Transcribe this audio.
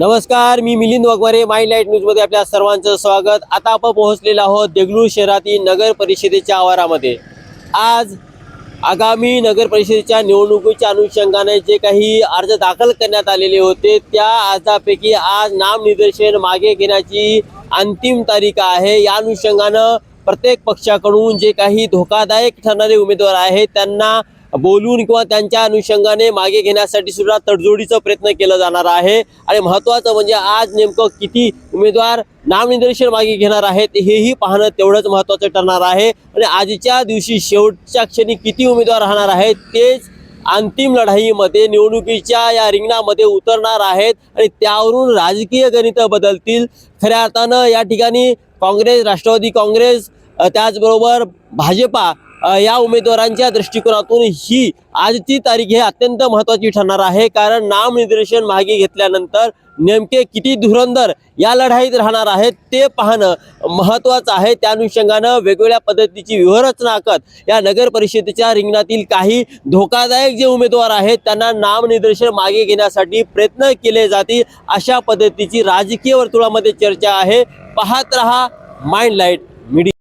नमस्कार मी Milind Waghmare my light न्यूजमध्ये आपल्या सर्वांचं स्वागत. आता आपण पोहोचलेलो आहोत देगलूर शहरातील नगर परिषदेच्या आवारामध्ये. आज आगामी नगर परिषदेच्या निवडणुकीच्या अनुषंगाने जे काही अर्ज दाखल करण्यात आलेले होते त्या अर्जापैकी आज नामनिर्देशन मागे घेण्याची अंतिम तारीख आहे. या अनुषंगानं प्रत्येक पक्षाकडून जे काही धोकादायक ठरणारे उमेदवार आहेत त्यांना बोलून किंवा त्यांच्या अनुषंगाने मागे घेण्यासाठी सुद्धा तडजोडीचा प्रयत्न केला जाणार आहे. आणि महत्त्वाचं म्हणजे आज नेमकं किती उमेदवार नामनिर्देशन मागे घेणार आहेत हेही पाहणं तेवढंच महत्त्वाचं ठरणार आहे. आणि आजच्या दिवशी शेवटच्या क्षणी किती उमेदवार राहणार आहेत तेच अंतिम लढाईमध्ये निवडणुकीच्या या रिंगणामध्ये उतरणार आहेत. आणि त्यावरून राजकीय गणितं बदलतील. खऱ्या अर्थानं या ठिकाणी काँग्रेस राष्ट्रवादी काँग्रेस त्याचबरोबर भाजपा या उमेदवारांच्या दृष्टिकोनातून ही आजची तारीख ही अत्यंत महत्त्वाची ठरणार आहे. कारण नामनिर्देशन मागे घेतल्यानंतर नेमके किती धुरंधर या लढाईत राहणार आहेत ते पाहणं महत्त्वाचं आहे. त्या अनुषंगानं वेगवेगळ्या पद्धतीची व्यूहरचना आखत या नगर परिषदेच्या रिंगणातील काही धोकादायक जे उमेदवार आहेत त्यांना नामनिर्देशन मागे घेण्यासाठी प्रयत्न केले जातील अशा पद्धतीची राजकीय वर्तुळामध्ये चर्चा आहे. पाहत रहा माइंड लाइट मीडिया